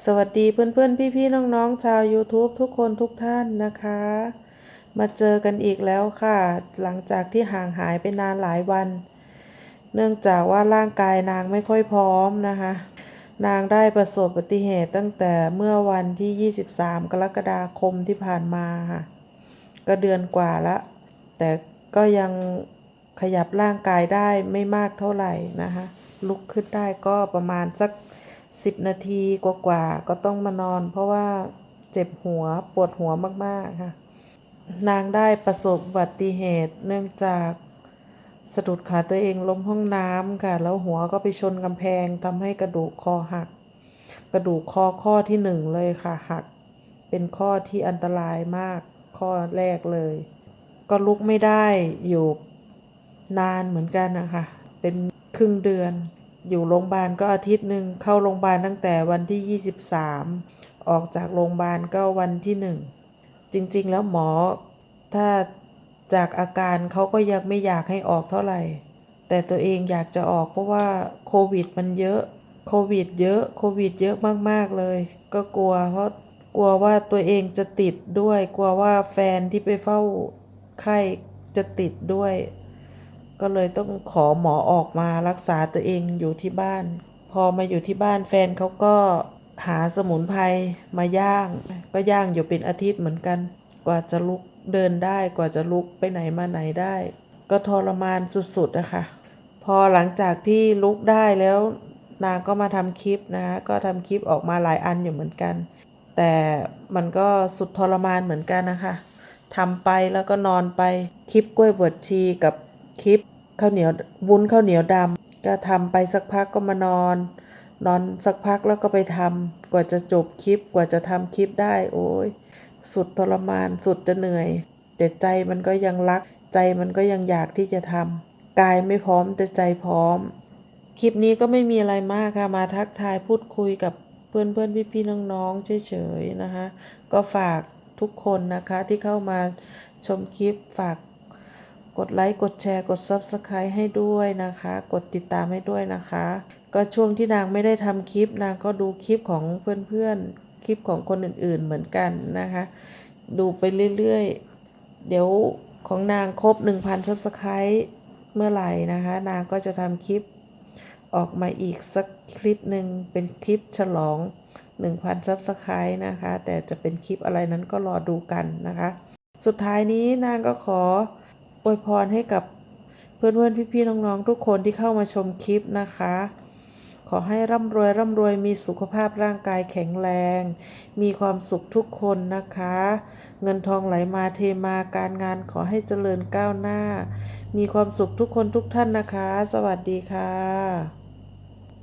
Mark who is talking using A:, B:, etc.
A: สวัสดีเพื่อนๆ พี่ๆ น้องๆ ชาว YouTube ทุกคนทุกท่านนะคะ มาเจอกันอีกแล้วค่ะ หลังจากที่ห่างหายไปนานหลายวัน เนื่องจากว่าร่างกายนางไม่ค่อยพร้อมนะคะ นางได้ประสบอุบัติเหตุตั้งแต่เมื่อวันที่ 23 กรกฎาคมที่ผ่านมาค่ะ ก็เดือนกว่าละ แต่ก็ยังขยับร่างกายได้ไม่มากเท่าไหร่นะคะ ลุกขึ้นได้ก็ประมาณสัก 10 นาทีกว่าๆก็ต้องมานอน เพราะว่าเจ็บหัวปวดหัวมากๆค่ะ นางได้ประสบอุบัติเหตุเนื่องจากสะดุดขาตัวเองล้มห้องน้ำค่ะ แล้วหัวก็ไปชนกำแพงทำให้กระดูกคอหัก กระดูกคอข้อที่หนึ่งเลยค่ะหัก เป็นข้อที่อันตรายมากข้อแรกเลย ก็ลุกไม่ได้อยู่นานเหมือนกันนะคะ เป็นครึ่งเดือน อยู่โรงพยาบาลก็อาทิตย์หนึ่งเข้าโรงพยาบาลตั้งแต่วันที่ 23 ออกจากโรงพยาบาลก็วันที่หนึ่งจริงๆ แล้วหมอถ้าจากอาการเขาก็ยังไม่อยากให้ออกเท่าไหร่ แต่ตัวเองอยากจะออกเพราะว่าโควิดมันเยอะโควิดเยอะโควิดเยอะมากๆเลย ก็กลัวเพราะกลัวว่าตัวเองจะติดด้วย กลัวว่าแฟนที่ไปเฝ้าไข้จะติดด้วย ก็เลยต้องขอหมอออกมารักษาตัวเองอยู่ที่บ้าน พอมาอยู่ที่บ้านแฟนเขาก็หาสมุนไพรมาย่าง ก็ย่างอยู่เป็นอาทิตย์เหมือนกัน กว่าจะลุกเดินได้กว่าจะลุกไปไหนมาไหนได้ ก็ทรมานสุดๆนะคะ พอหลังจากที่ลุกได้แล้วนางก็มาทำคลิปนะคะก็ทำคลิปออกมาหลายอันอยู่เหมือนกัน แต่มันก็สุดทรมานเหมือนกันนะคะทำไปแล้วก็นอนไปคลิปกล้วยบวชชีกับคลิป ข้าวเหนียววุ้นข้าวเหนียวดำก็ทำไปสักพักก็มานอน นอนสักพักแล้วก็ไปทำกว่าจะจบคลิปกว่าจะทำคลิปได้ โอ้ยสุดทรมานสุดจะเหนื่อย แต่ใจมันก็ยังรัก ใจมันก็ยังอยากที่จะทำกายไม่พร้อมแต่ใจพร้อม คลิปนี้ก็ไม่มีอะไรมากค่ะมาทักทายพูดคุยกับเพื่อนเพื่อนพี่พี่น้องๆเฉยๆนะคะ ก็ฝากทุกคนนะคะที่เข้ามาชมคลิปฝาก กดไลค์กดแชร์กด Subscribe ให้ด้วยนะคะ กดติดตามให้ด้วยนะคะ ก็ช่วงที่นางไม่ได้ทำคลิปนางก็ดูคลิปของเพื่อนๆ คลิปของคนอื่นๆเหมือนกันนะคะ ดูไปเรื่อยๆ เดี๋ยวของนางครบ 1,000 Subscribe เมื่อไหร่นะคะ นางก็จะทำคลิปออกมาอีกสักคลิปหนึ่งเป็นคลิปฉลอง 1,000ซับสไครต์นะคะ แต่จะเป็นคลิปอะไรนั้นก็รอดูกันนะคะ สุดท้ายนี้นางก็ขอ อวยพรให้กับเพื่อนๆพี่ๆน้องๆทุกคนที่เข้ามาชมคลิปนะคะ ขอให้ร่ำรวยร่ำรวยมีสุขภาพร่างกายแข็งแรง มีความสุขทุกคนนะคะ เงินทองไหลมาเทมาการงานขอให้เจริญก้าวหน้า มีความสุขทุกคนทุกท่านนะคะ สวัสดีค่ะ